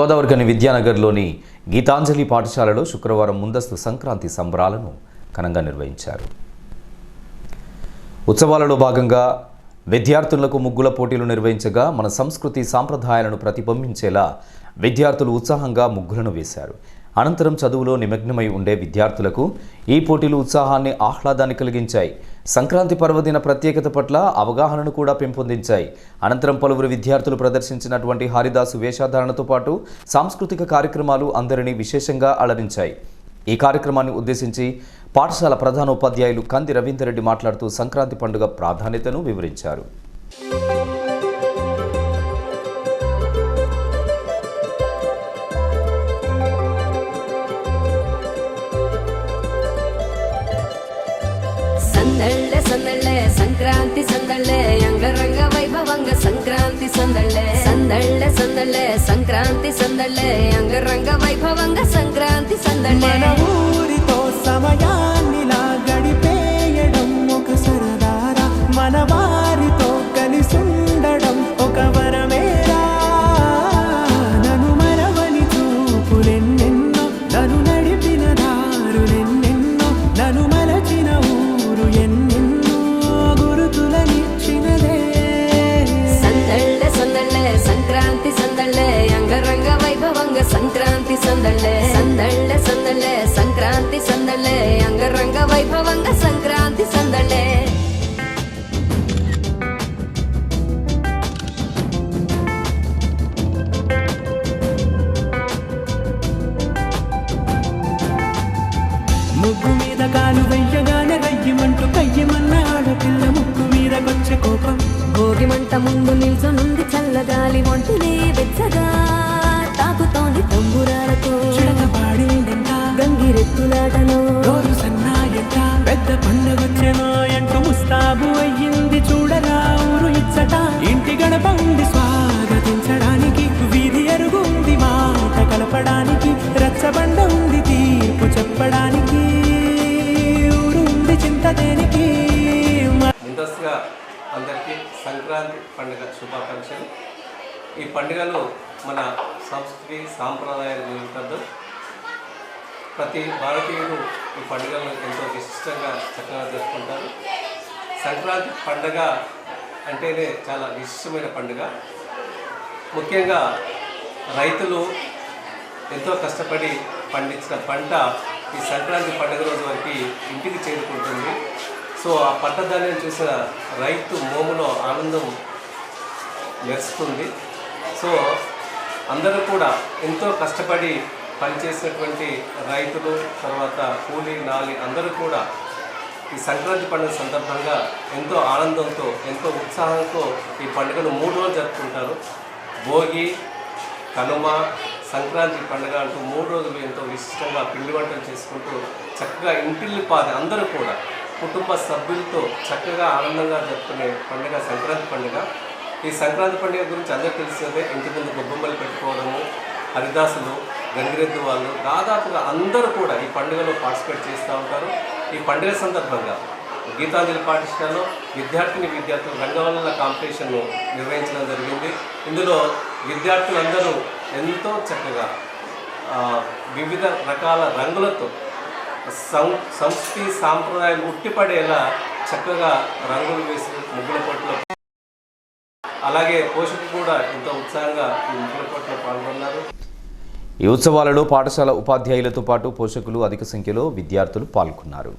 గోదావరికని విద్యానగర్లోని గీతాంజలి పాఠశాలలో శుక్రవారం ముందస్తు సంక్రాంతి సంబరాలను ఘనంగా నిర్వహించారు. ఉత్సవాలలో భాగంగా విద్యార్థులకు ముగ్గుల పోటీలు నిర్వహించగా మన సంస్కృతి సాంప్రదాయాలను ప్రతిబింబించేలా విద్యార్థులు ఉత్సాహంగా ముగ్గులను వేశారు. అనంతరం చదువులో నిమగ్నమై ఉండే విద్యార్థులకు ఈ పోటీలు ఉత్సాహాన్ని ఆహ్లాదాన్ని కలిగించాయి. సంక్రాంతి పర్వదిన ప్రత్యేకత పట్ల అవగాహనను కూడా పెంపొందించాయి. అనంతరం పలువురు విద్యార్థులు ప్రదర్శించినటువంటి హరిదాసు వేషధారణతో పాటు సాంస్కృతిక కార్యక్రమాలు అందరినీ విశేషంగా అలరించాయి. ఈ కార్యక్రమాన్ని ఉద్దేశించి పాఠశాల ప్రధానోపాధ్యాయులు కంది రవీందర్ రెడ్డి మాట్లాడుతూ సంక్రాంతి పండుగ ప్రాధాన్యతను వివరించారు. ಸಂದಳ್ಳೆ ಸಂಕ್ರಾಂತಿ ಸಂದಳ್ಳೆ ಅಂಗರಂಗ ವೈಭವಂಗ ಸಂಕ್ರಾಂತಿ ಸಂದಳ್ಳೆ ಸಂದಳ್ಳೆ ಸಂದಳ್ಳೆ ಸಂಕ್ರಾಂತಿ ಸಂದಳ್ಳೆ ಅಂಗರಂಗ ವೈಭವಂಗ మీద కాలు వెయ్యగానే రయ్యమంటూ కయ్యమన్న ఆడపిల్ల ముగ్గు మీదకొచ్చే కోపం. భోగి మంట ముందు నిల్చొనుంది చల్లగాలి ఒంటినే వెచ్చగా తాకుతోంది తంబురాలతో. చిడక పాడిందంట గంగిరెత్తులాటలో. రోజు సన్నాయంట పెద్ద పండగొచ్చెనో అంటూ ముస్తాబు అయ్యింది చూడరా ఊరు ఇచ్చట. ఇంటి గడప ఉంది స్వాగతించడానికి వీధి అరుగుంది మాట కలపడానికి రచ్చబండ ఉంది తీర్పు చెప్పడానికి. ఉంది దేనికి? ముందస్తుగా అందరికీ సంక్రాంతి పండుగ శుభాకాంక్షలు. ఈ పండుగలో మన సంస్కృతి సాంప్రదాయాలు నిలుపుతుంది ప్రతి భారతీయుడు ఈ పండుగలను ఎంతో విశిష్టంగా చక్కగా జరుపుకుంటారు. సంక్రాంతి పండుగ అంటేనే చాలా విశిష్టమైన పండుగ. ముఖ్యంగా రైతులు ఎంతో కష్టపడి పండించిన పంట ఈ సంక్రాంతి పండుగ రోజు వరకు ఇంటికి చేరుకుంటుంది. సో ఆ పంట ధాన్యం చూసిన రైతు మోములో ఆనందం మెరుస్తుంది. సో అందరూ కూడా ఎంతో కష్టపడి పనిచేసినటువంటి రైతులు తర్వాత కూలి నాలి అందరూ కూడా ఈ సంక్రాంతి పండుగ సందర్భంగా ఎంతో ఆనందంతో ఎంతో ఉత్సాహంతో ఈ పండుగను మూడు రోజులు జరుపుకుంటారు. భోగి కనుమ సంక్రాంతి పండుగ అంటూ మూడు రోజులు ఎంతో విశిష్టంగా పిండి వంటలు చేసుకుంటూ చక్కగా ఇంటిల్లి పాది అందరూ కూడా కుటుంబ సభ్యులతో చక్కగా ఆనందంగా జరుపుకునే పండుగ సంక్రాంతి పండుగ. ఈ సంక్రాంతి పండుగ గురించి అందరికీ తెలిసినదే ఇంటి ముందు గొబ్బెమ్మలు పెట్టుకోవడము హరిదాసులు గంగిరెద్దు వాళ్ళు. దాదాపుగా అందరూ కూడా ఈ పండుగలో పార్టిసిపేట్ చేస్తూ ఉంటారు. ఈ పండుగ సందర్భంగా గీతాంజలి పాఠశాలలో విద్యార్థిని విద్యార్థులు రంగవల్ల కాంపిటీషన్ను నిర్వహించడం జరిగింది. ఇందులో విద్యార్థులందరూ ఎంతో చక్కగా వివిధ రకాల రంగులతో సం సంస్కృతి సాంప్రదాయం ఉట్టిపడేలా చక్కగా రంగులు వేసి ముగ్గుల పట్ల అలాగే పోషకులు కూడా ఎంతో ఉత్సాహంగా ఈ ముగ్గుల పట్ల పాల్గొన్నారు. ఈ ఉత్సవాలలో పాఠశాల ఉపాధ్యాయులతో పాటు పోషకులు అధిక సంఖ్యలో విద్యార్థులు పాల్గొన్నారు.